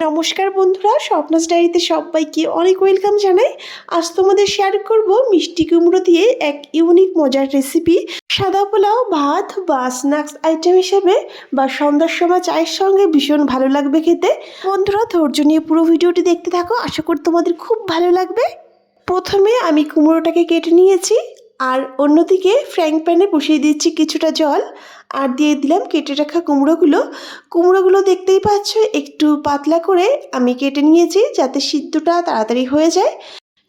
নমস্কার বন্ধুরা, স্বপ্নাস ডায়েরিতে সবাইকে অনেক ওয়েলকাম জানাই। আজ তোমাদের শেয়ার করব মিষ্টি কুমড়ো দিয়ে এক ইউনিক মজার রেসিপি সাদা পোলাও, ভাত বা স্ন্যাক্স আইটেম হিসেবে বা সন্ধ্যার সময় চায়ের সঙ্গে ভীষণ ভালো লাগবে খেতে। বন্ধুরা, ধৈর্য নিয়ে পুরো ভিডিওটি দেখতে থাকো, আশা করি তোমাদের খুব ভালো লাগবে। প্রথমে আমি কুমড়োটাকে কেটে নিয়েছি। আর অন্যদিকে ফ্র্যাং প্যানে বসিয়ে দিচ্ছি কিছুটা জল আর দিয়ে দিলাম কেটে রাখা কুমড়োগুলো। কুমড়োগুলো দেখতেই পাচ্ছ, একটু পাতলা করে আমি কেটে নিয়েছি যাতে সিদ্ধটা তাড়াতাড়ি হয়ে যায়।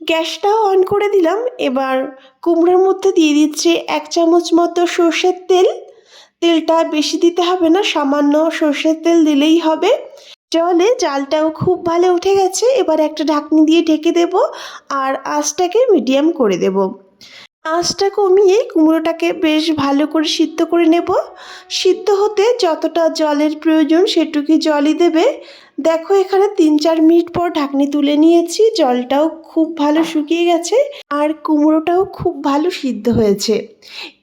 গ্যাসটাও অন করে দিলাম, এবার কুমড়োর মধ্যে দিয়ে দিচ্ছি এক চামচ মতো সর্ষের তেল। তেলটা বেশি দিতে হবে না, সামান্য সর্ষের তেল দিলেই হবে। জলে জালটাও খুব ভালো উঠে গেছে, এবার একটা ঢাকনি দিয়ে ঢেকে দেব আর আঁচটাকে মিডিয়াম করে দেব। আঁচটা কমিয়ে কুমড়োটাকে বেশ ভালো করে সিদ্ধ করে নেব। সিদ্ধ হতে যতটা জলের প্রয়োজন সেটুকু জলই দেবে। দেখো এখানে তিন চার মিনিট পর ঢাকনি তুলে নিয়েছি। জলটাও খুব ভালো শুকিয়ে গেছে আর কুমড়োটাও খুব ভালো সিদ্ধ হয়েছে।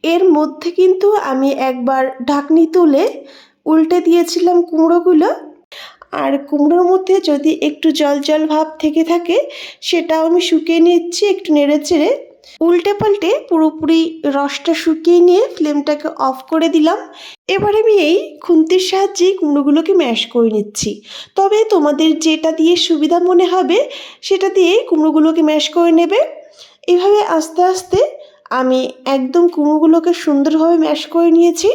এর মধ্যে কিন্তু আমি একবার ঢাকনি তুলে উল্টে দিয়েছিলাম কুমড়োগুলো। আর কুমড়োর মধ্যে যদি একটু জল জল ভাব থেকে থাকে সেটাও আমি শুকিয়ে নিচ্ছি একটু নেড়ে চেড়ে। উল্টে পাল্টে পুরোপুরি রসটা শুকিয়ে নিয়ে ফ্লেমটাকে অফ করে দিলাম। এবারে আমি এই খুন্তির সাহায্যে কুমড়োগুলোকে ম্যাশ করে নিচ্ছি। তবে তোমাদের যেটা দিয়ে সুবিধা মনে হবে, সেটা দিয়ে কুমড়োগুলোকে ম্যাশ করে নেবে। এভাবে আস্তে আস্তে আমি একদম কুমড়োগুলোকে সুন্দরভাবে ম্যাশ করে নিয়েছি।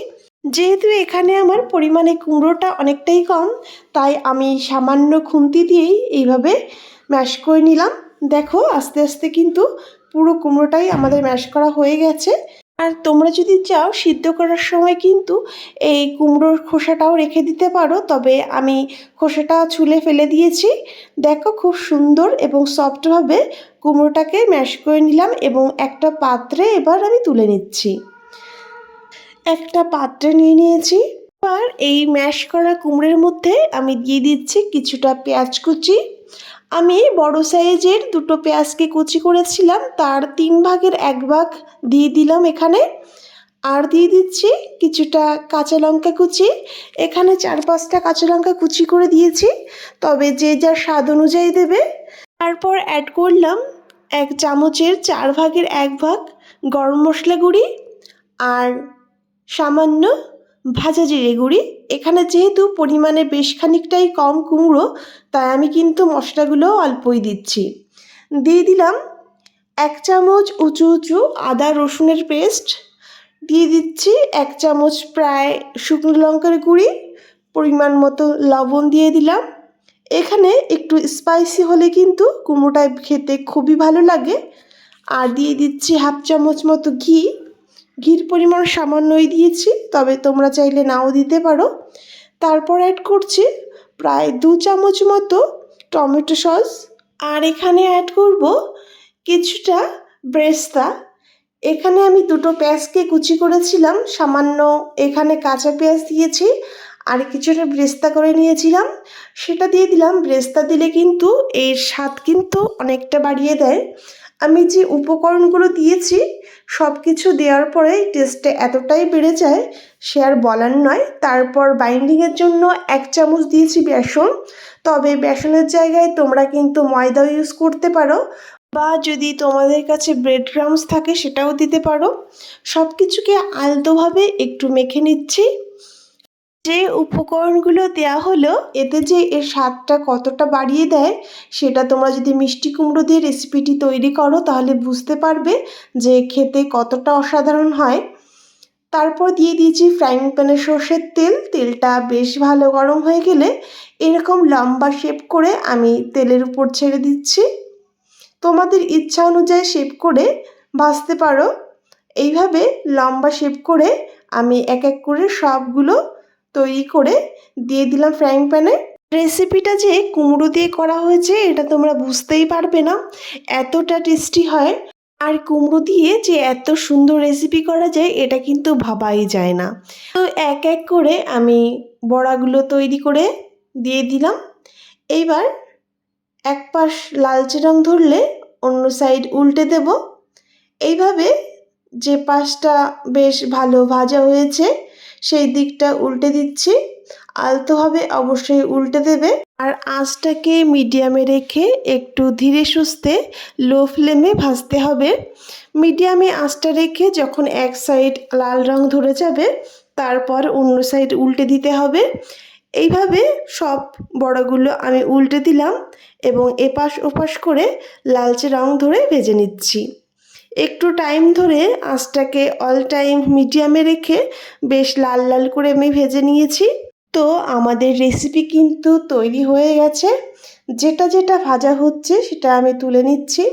যেহেতু এখানে আমার পরিমাণে কুমড়োটা অনেকটাই কম, তাই আমি সামান্য খুন্তি দিয়েই এইভাবে ম্যাশ করে নিলাম। দেখো, আস্তে আস্তে কিন্তু পুরো কুমড়োটাই আমাদের ম্যাশ করা হয়ে গেছে। আর তোমরা যদি চাও সিদ্ধ করার সময় কিন্তু এই কুমড়োর খোসাটাও রেখে দিতে পারো, তবে আমি খোসাটা ছুলে ফেলে দিয়েছি। দেখো খুব সুন্দর এবং সফটভাবে কুমড়োটাকে ম্যাশ করে নিলাম এবং একটা পাত্রে এবার আমি তুলে নিচ্ছি। একটা পাত্রে নিয়ে নিয়েছি। এবার এই ম্যাশ করা কুমড়োর মধ্যে আমি দিয়ে দিচ্ছি কিছুটা পেঁয়াজ কুচি। আমি বড় সাইজের দুটো পেঁয়াজকে কুচি করেছিলাম, তার তিন ভাগের এক ভাগ দিয়ে দিলাম এখানে। আর দিয়ে দিচ্ছি কিছুটা কাঁচা লঙ্কা কুচি। এখানে চার পাঁচটা কাঁচা লঙ্কা কুচি করে দিয়েছি, তবে যে যার স্বাদ অনুযায়ী দেবে। তারপর অ্যাড করলাম এক চামচের চার ভাগের এক ভাগ গরম মশলা গুঁড়ি আর সামান্য ভাজা জিরে গুঁড়ি। এখানে যেহেতু পরিমাণে বেশ খানিকটাই কম কুমড়ো, তাই আমি কিন্তু মশলাগুলো অল্পই দিচ্ছি। দিয়ে দিলাম এক চামচ উঁচু উঁচু আদা রসুনের পেস্ট। দিয়ে দিচ্ছি এক চামচ প্রায় শুকনো লঙ্কার গুঁড়ি, পরিমাণ মতো লবণ দিয়ে দিলাম। এখানে একটু স্পাইসি হলে কিন্তু কুমড়োটা খেতে খুবই ভালো লাগে। আর দিয়ে দিচ্ছি হাফ চামচ মতো ঘি। ঘির পরিমাণ সামান্যই দিয়েছি, তবে তোমরা চাইলে নাও দিতে পারো। তারপর অ্যাড করছি প্রায় দু চামচ মতো টমেটো সস। আর এখানে অ্যাড করব কিছুটা ব্রেস্তা। এখানে আমি দুটো পেঁয়াজকে কুচি করেছিলাম, সামান্য এখানে কাঁচা পেঁয়াজ দিয়েছি আর কিছুটা ব্রেস্তা করে নিয়েছিলাম। সেটা দিয়ে দিলাম, ব্রেস্তা দিলে কিন্তু এর স্বাদ কিন্তু অনেকটা বাড়িয়ে দেয়। আমি যে উপকরণগুলো দিয়েছি সব কিছু দেওয়ার পরে টেস্টে এতটাই বেড়ে যায় সে আর বলার নয়। তারপর বাইন্ডিংয়ের জন্য এক চামচ দিয়েছি বেসন। তবে বেসনের জায়গায় তোমরা কিন্তু ময়দাও ইউজ করতে পারো বা যদি তোমাদের কাছে ব্রেড ক্রামস থাকে সেটাও দিতে পারো। সব কিছুকে আলতোভাবে একটু মেখে নিচ্ছি। যে উপকরণগুলো দেয়া হলো, এতে যে এর স্বাদটা কতটা বাড়িয়ে দেয়, সেটা তোমরা যদি মিষ্টি কুমড়ো দিয়ে রেসিপিটি তৈরি করো, তাহলে বুঝতে পারবে যে খেতে কতটা অসাধারণ হয়। তারপর দিয়ে দিয়েছি ফ্রাইং প্যানে সর্ষের তেল, তেলটা বেশ ভালো গরম হয়ে গেলে এরকম লম্বা শেপ করে আমি তেলের উপর ছেড়ে দিচ্ছি। তোমাদের ইচ্ছা অনুযায়ী শেপ করে ভাজতে পারো। এইভাবে লম্বা শেপ করে আমি এক এক করে সবগুলো তৈরি করে দিয়ে দিলাম ফ্রাইং প্যানে রেসিপিটা যে কুমড়ো দিয়ে করা হয়েছে, এটা তোমরা বুঝতেই পারবে না, এতটা টেস্টি হয়। আর কুমড়ো দিয়ে যে এত সুন্দর রেসিপি করা যায়, এটা কিন্তু ভাবাই যায় না। তো এক এক করে আমি বড়াগুলো তৈরি করে দিয়ে দিলাম। এইবার এক পাশ লালচে রং ধরলে অন্য সাইড উল্টে দেব। এইভাবে যে পাশটা বেশ ভালো ভাজা হয়েছে, সেই দিকটা উল্টে দিচ্ছি। আলতোভাবে অবশ্যই উল্টে দেবে। আর আঁচটাকে মিডিয়ামে রেখে একটু ধীরে সুস্থে লো ফ্লেমে ভাজতে হবে। মিডিয়ামে আঁচটা রেখে যখন এক সাইড লাল রং ধরে যাবে, তারপর অন্য সাইড উল্টে দিতে হবে। এইভাবে সব বড়াগুলো আমি উল্টে দিলাম এবং এপাশ ওপাশ করে লালচে রং ধরে ভেজে নিচ্ছি। একটু টাইম ধরে আঁচটাকে অল টাইম মিডিয়ামে রেখে বেশ লাল লাল করে আমি ভেজে নিয়েছি। তো আমাদের রেসিপি কিন্তু তৈরি হয়ে গেছে। যেটা যেটা ভাজা হচ্ছে সেটা আমি তুলে নিচ্ছি।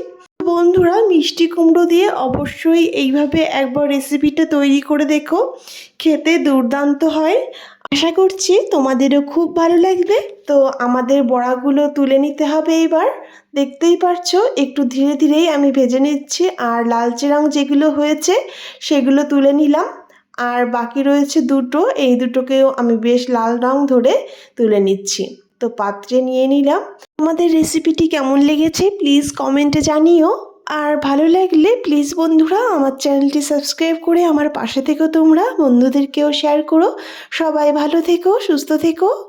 বন্ধুরা মিষ্টি কুমড়ো দিয়ে অবশ্যই এইভাবে একবার রেসিপিটা তৈরি করে দেখো। খেতে দুর্দান্ত হয়। আশা করছি তোমাদেরও খুব ভালো লাগবে। তো আমাদের বড়াগুলো তুলে নিতে হবে এবার দেখতেই পারছ, একটু ধীরে ধীরেই আমি ভেজে নিচ্ছি। আর লালচে রং যেগুলো হয়েছে, সেগুলো তুলে নিলাম। আর বাকি রয়েছে দুটো, এই দুটোকেও আমি বেশ লাল রং ধরে তুলে নিচ্ছি। তো পাত্রে নিয়ে নিলাম। আমাদের রেসিপিটি কেমন লেগেছে প্লিজ কমেন্টে জানিও। আর ভালো লাগলে প্লিজ বন্ধুরা আমার চ্যানেলটি সাবস্ক্রাইব করে আমার পাশে থেকো তোমরা, বন্ধুদেরকেও শেয়ার করো। সবাই ভালো থেকো, সুস্থ থেকো।